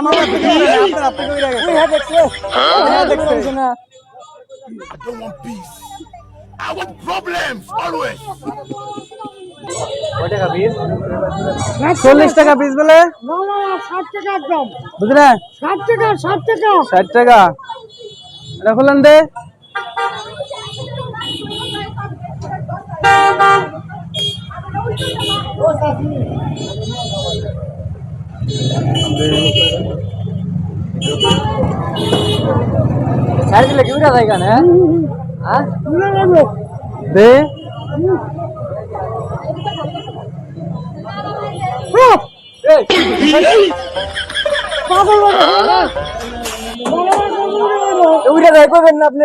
আমার। হ্যাঁ হ্যাঁ। না। I don't want peace. I want problems always. চল্লিশ টাকা পিস বলে? বুঝলে? ষাট টাকা ষাট টাকা। ষাট এটা খুলেন দে। ষাট দিলে কি উঠা যায় কেন হ্যাঁ দে উঠে যায় করবেন না আপনি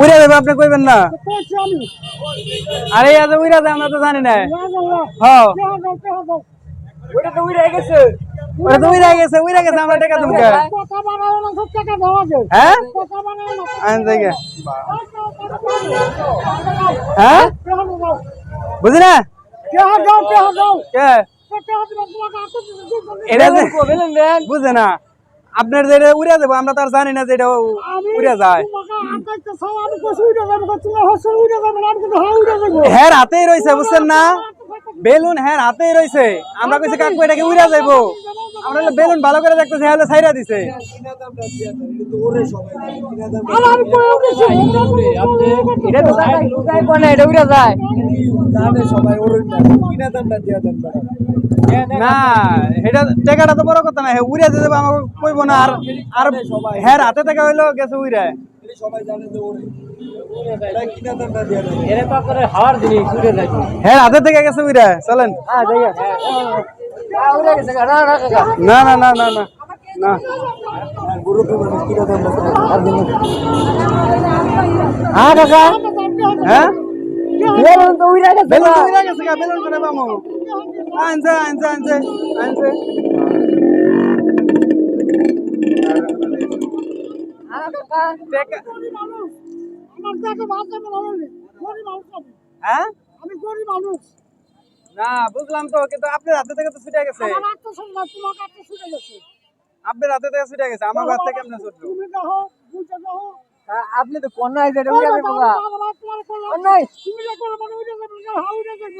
উড়ে দেবো আপনি কইবেন না। আরে আজ উড়ে দেয় আমরা তো জানি না। হ্যাঁ। ওটা তো উড়ে গেছে। ওরা তো উড়ে গেছে উড়ে গেছে আমরা টাকা তোমাকে হ্যাঁ? আইন থেকে। হ্যাঁ? বুঝি না? কে? এটা যে বেলেন দেন বুঝে না। আপনার যেটা উড়ে দেবো আমরা তার জানি না যে এটা উড়ে যায়। হ্যাঁ হাতেই রয়েছে বুঝছেন না? বেলুন হ্যাঁ হাতেই রয়েছে আমরা কইছি কাকু এটাকে উড়ে যাইবো? আমরা বেলুন ভালো করে দেখতেছি হ্যাঁ ছাইরা দিছে। এটা তো লুকাই কোনে এটা উড়ে যায়। না এটা টাকাটা তো বড় কথা না হ্যাঁ উড়ে যেতে আমাকে কইবো না আর আর হ্যাঁ হাতে থেকে হইল গেছে উড়ে। এটা তো করে হাওয়ার জিনিস উড়ে যায়। হ্যাঁ হাতে থেকে গেছে চলেন। হ্যাঁ যাই না না না না না না। না না হ্যাঁ কাকা হ্যাঁ? বেলুন তো উড়ে গেছে বেলুন তো উড়ে গেছে গা বেলুন করে পামো আনছে আনছে আনছে আনছে। হ্যাঁ? বুঝলাম তো কিন্তু আপনার হাতে থেকে তো ছুটে গেছে। আপনার হাতে থেকে ছুটে গেছে আমার হাত থেকে কেমনে ছুটলো? দেখো দেখো আপনি তো কোন নাই যেটা উড়ে যাবে বাবা নাই তুমি যে করে মানে উড়ে যাবে না হাউ উড়ে যাবে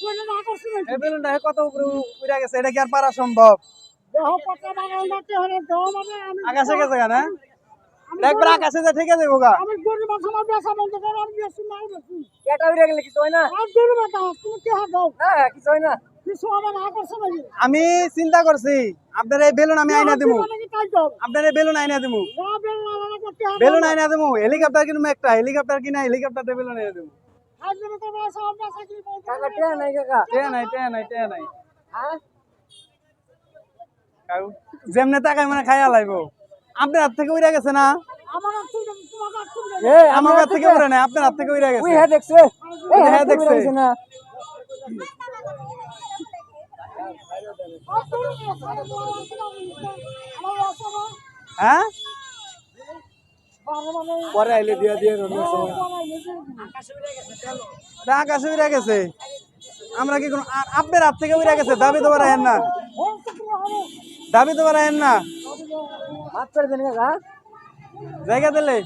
কোন না আকর্ষণ এই বেলুনটা হে কত উপরে উড়ে গেছে? এটা কি আর পারা সম্ভব? দেহ পটা বানাও না তে হলে দেহ মানে আমি আকাশে গেছে না? একবার আকাশে যা ঠিক আছে গা। আমি গরিব মানুষ আমার বেসা বন্ধ করে আমি বেশি নাই বেশি এটা উড়ে গেলে কিছু হয় না? আর গরিব মানুষ তুমি কে হাত দাও না কিছু হয় না। আমি চিন্তা করছি আপনার এই বেলুন আমি আইনা দাও আপনার এই বেলুন আইনা দিমু। বেলুন আইনা দিমু হেলিকপ্টার কিনবো একটা হেলিকপ্টার কিনা হেলিকপ্টার দিয়ে বেলুন আইনা হ্যাঁ? কাউ যেমনে টাকায় মানে খাইয়া লাইবো। আপনার হাত থেকে উড়ে গেছে না? আমার হাত থেকে উড়ে নাই আপনার হাত থেকে উড়ে গেছে। হ্যাঁ দেখছে। এই হ্যাঁ দেখছে। না হ্যাঁ? পরে আইলে দিয়া দিয়ে এটা আকাশে উড়ে গেছে। আমরা কি কোনো আপনার হাত থেকে উড়ে গেছে দাবি তো বাড়ায়েন না। দাবি তো বাড়ায়েন না। হাত করে দেন জায়গা দিলে।